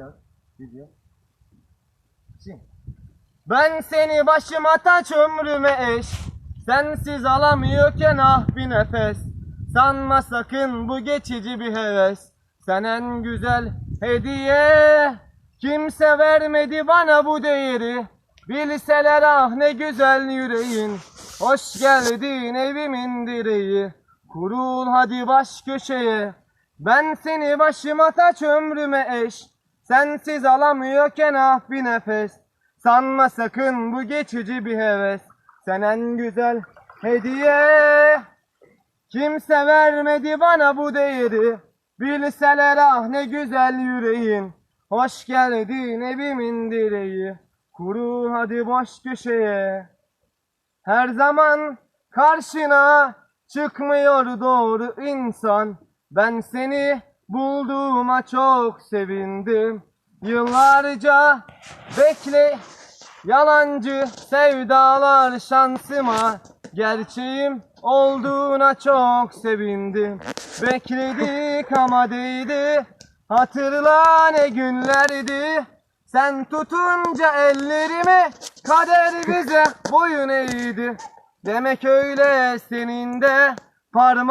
yaz. Video. Şimdi. Ben seni başıma taç ömrüme eş. Sensiz alamıyorken ah bir nefes. Sanma sakın bu geçici bir heves. Sen en güzel hediye. Kimse vermedi bana bu değeri. Bilseler ah ne güzel yüreğin. Hoş geldin evimin direği. Kurul hadi baş köşeye. Ben seni başıma taç ömrüme eş Sensiz alamıyorken ah bir nefes. Sanma sakın bu geçici bir heves. Sen en güzel hediye. Kimse vermedi bana bu değeri. Bilseler ah ne güzel yüreğin. Hoş geldin evimin direği. Kuru hadi boş köşeye. Her zaman karşına çıkmıyor doğru insan. Ben seni bulduğuma çok sevindim. Yıllarca bekle Yalancı sevdalar şansıma. Gerçeğim olduğuna çok sevindim. Bekledik ama değdi. Hatırla ne günlerdi. Sen tutunca ellerimi Kader bize boyun eğdi. Demek öyle senin de parmağın